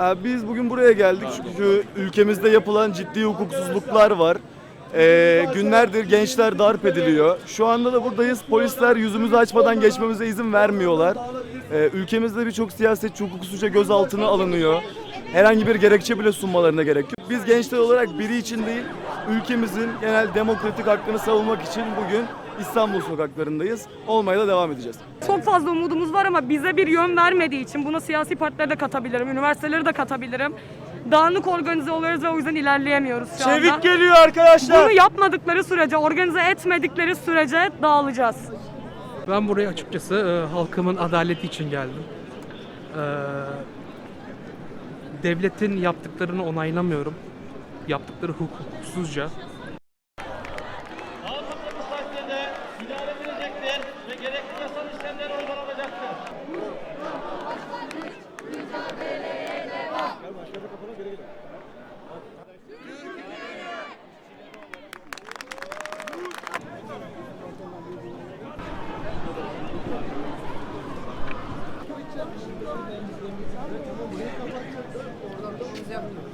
Ee, Biz bugün buraya geldik çünkü ülkemizde yapılan ciddi hukuksuzluklar var. Ee, günlerdir gençler darp ediliyor. Şu anda da buradayız. Polisler yüzümüzü açmadan geçmemize izin vermiyorlar. Ee, ülkemizde birçok siyasetçi hukuksuzca gözaltına alınıyor. Herhangi bir gerekçe bile sunmalarına gerek yok. Biz gençler olarak biri için değil, ülkemizin genel demokratik hakkını savunmak için bugün İstanbul sokaklarındayız. Olmaya da devam edeceğiz. Çok fazla umudumuz var ama bize bir yön vermediği için buna siyasi partileri de katabilirim, üniversiteleri de katabilirim. Dağınık organize oluyoruz ve o yüzden ilerleyemiyoruz şu anda. Çevik geliyor arkadaşlar. Bunu yapmadıkları sürece, organize etmedikleri sürece dağılacağız. Ben buraya açıkçası e, halkımın adaleti için geldim. E, devletin yaptıklarını onaylamıyorum yaptıkları hukuksuzca. Ağzımızı sahnede müdahale edilecektir ve gerekli yasal işlemler uygulanacaktır. Oradan da biz şey yapmıyoruz.